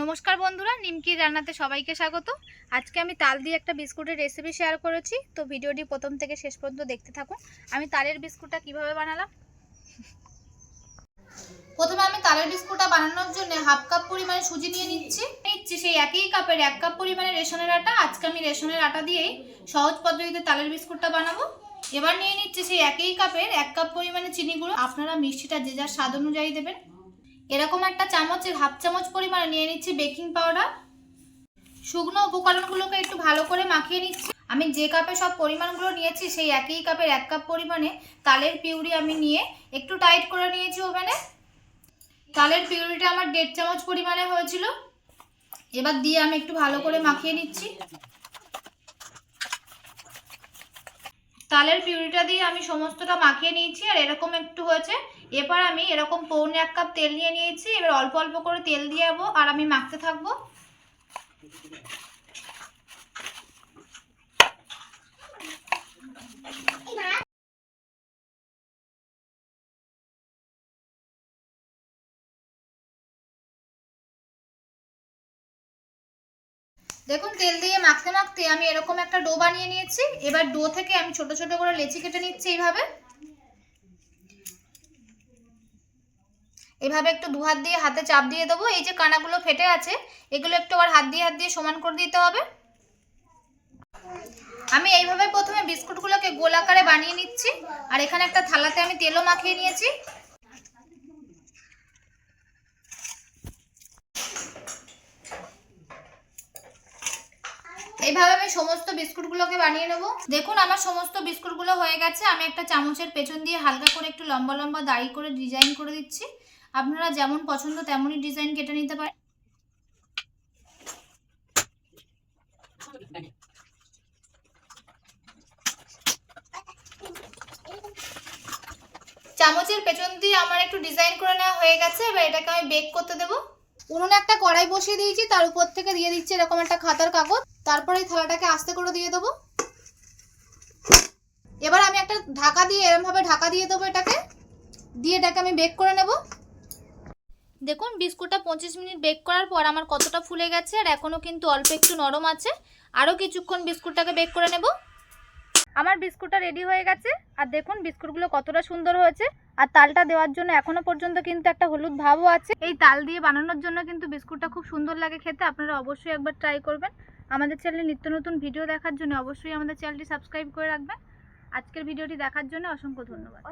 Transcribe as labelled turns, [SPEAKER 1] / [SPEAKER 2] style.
[SPEAKER 1] নমস্কার বন্ধুরা নিমকির রান্নাতে সবাইকে স্বাগত। আজকে আমি তাল দিয়ে একটা বিস্কুটের রেসিপি শেয়ার করেছি। তো ভিডিওটি প্রথম থেকে শেষ পর্যন্ত দেখতে থাকুন। আমি তালের বিস্কুটটা কীভাবে বানালাম? প্রথমে আমি তালের বিস্কুটটা বানানোর জন্য হাফ কাপ পরিমাণে সুজি নিয়ে নিচ্ছি। নিচ্ছি সেই একই কাপের এক কাপ পরিমাণে রেশনের আটা। আজকে আমি রেশনের আটা দিয়েই সহজ পদ্ধতিতে তালের বিস্কুটটা বানাবো। এবার নিয়ে নিচ্ছি সেই একই কাপের এক কাপ পরিমাণে চিনি গুঁড়ো। আপনারা মিষ্টিটা যে যার স্বাদ অনুযায়ী দেবেন। এরকম একটা চামচের হাফ চামচ পরিমাণে নিয়ে নিচ্ছি বেকিং পাউডার শুকনো উপকরণগুলোকে একটু ভালো করে মাখিয়ে নিচ্ছি। আমি যে কাপে সব পরিমাণগুলো নিয়েছি, সেই একই কাপের এক কাপ পরিমাণে তালের পিউরি আমি নিয়ে একটু টাইট করে নিয়েছি ওভেনে তালের পিউরিটা আমার দেড় চামচ পরিমাণে হয়েছিল। এবার দিয়ে আমি একটু ভালো করে মাখিয়ে নিচ্ছি। তালের পিউরিটা দিয়ে আমি সমস্তটা মাখিয়ে নিয়েছি, আর এরকম একটু হয়েছে। এবার আমি এরকম পৌনে এক কাপ তেল নিয়ে নিয়েছি, এবার অল্প অল্প করে তেল দিয়ে যাব আর আমি মাখতে থাকব। দেখুন, তেল দিয়ে মাখতে মাখতে আমি এরকম একটা ডো বানিয়ে নিয়েছি। এবার ডো থেকে আমি ছোট ছোট করে লেচি কেটে নিচ্ছি এইভাবে। এভাবে একটু দু হাত দিয়ে হাতে চাপ দিয়ে দেবো। এই যে কানাগুলো ফেটে আছে, এগুলো একটু আবার হাত দিয়ে হাত দিয়ে সমান করে দিতে হবে। আমি এইভাবে প্রথমে বিস্কুটগুলোকে গোল আকারে বানিয়ে নিচ্ছি। আর এখানে একটা থালাতে আমি তেলও মাখিয়ে নিয়েছি। এইভাবে আমি সমস্ত বিস্কুটগুলোকে বানিয়ে নেব। দেখুন, আমার সমস্ত বিস্কুটগুলো হয়ে গেছে। আমি একটা চামচের পেছন দিয়ে হালকা করে একটু লম্বা লম্বা দাড়ি করে ডিজাইন করে দিচ্ছি। আপনারা যেমন পছন্দ তেমনই ডিজাইন কেটে নিতে পারেন। চামচের পেছন দিয়ে আমার একটু ডিজাইন করে নেওয়া হয়ে গেছে। এবার এটাকে আমি বেক করতে দেবো। উনুনে একটা কড়াই বসিয়ে দিয়েছি, তার উপর থেকে দিয়ে দিচ্ছি এরকম একটা খাতার কাগজ। তারপরে এই থালাটাকে আস্তে করে দিয়ে দেবো। এবার আমি একটা ঢাকা দিয়ে, এরমভাবে ঢাকা দিয়ে দেবো এটাকে। দিয়ে এটাকে আমি বেক করে নেব। দেখুন, বিস্কুটটা পঁচিশ মিনিট বেক করার পর আমার কতটা ফুলে গেছে, আর এখনও কিন্তু অল্প একটু নরম আছে। আরও কিছুক্ষণ বিস্কুটটাকে বেক করে নেব। আমার বিস্কুটটা রেডি হয়ে গেছে। আর দেখুন, বিস্কুটগুলো কতটা সুন্দর হয়েছে। আর তালটা দেওয়ার জন্য এখনও পর্যন্ত কিন্তু একটা হলুদ ভাবও আছে। এই তাল দিয়ে বানানোর জন্য কিন্তু বিস্কুটটা খুব সুন্দর লাগে খেতে। আপনারা অবশ্যই একবার ট্রাই করবেন। আমাদের চ্যানেলে নিত্য নতুন ভিডিও দেখার জন্য অবশ্যই আমাদের চ্যানেলটি সাবস্ক্রাইব করে রাখবেন। আজকের ভিডিওটি দেখার জন্য অসংখ্য ধন্যবাদ।